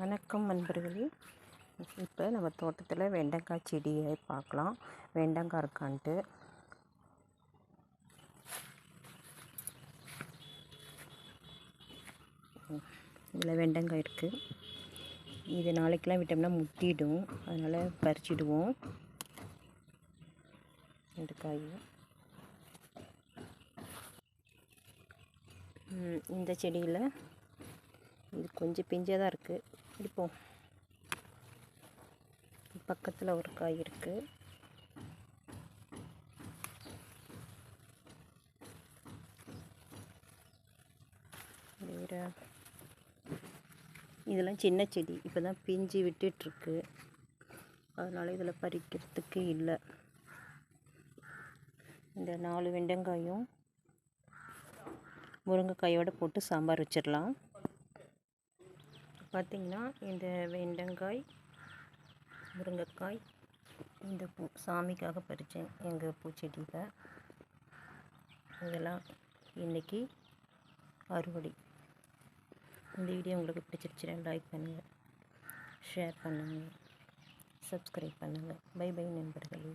வணக்கம் நண்பர்களே. இப்போ நம்ம தோட்டத்தில் வெண்டைக்காய் செடியை பார்க்கலாம். வெண்டைக்காய் இருக்கான்ட்டு. இதில் வெண்டைக்காய் இருக்குது இது நாளைக்கெலாம் விட்டோம்னா முத்திடும் அதனால் பறிச்சிடுவோம். இந்த காய் இந்த செடியில் இது கொஞ்சம் பிஞ்சாக தான் இருக்குது எடுப்போம் பக்கத்தில் ஒரு காய் இருக்குது வேறு இதெல்லாம் சின்ன செடி. இப்போ தான் பிஞ்சு விட்டுட்ருக்கு. அதனால் இதில் பறிக்கிறதுக்கு இல்லை. இந்த நாலு வெண்டங்காயும் முருங்கைக்காயோடு போட்டு சாம்பார் வச்சிடலாம் பார்த்திங்கன்னா இந்த வெண்டங்காய் முருங்கைக்காய் இந்த பூ சாமிக்காக பறித்தேன் எங்கள் பூச்செடியில் இதெல்லாம் இன்றைக்கி அறுவடை. இந்த வீடியோ உங்களுக்கு பிடிச்சிருச்சுன்னா லைக் பண்ணுங்கள் ஷேர் பண்ணுங்கள் சப்ஸ்கிரைப் பண்ணுங்கள் பை பை நண்பர்களே.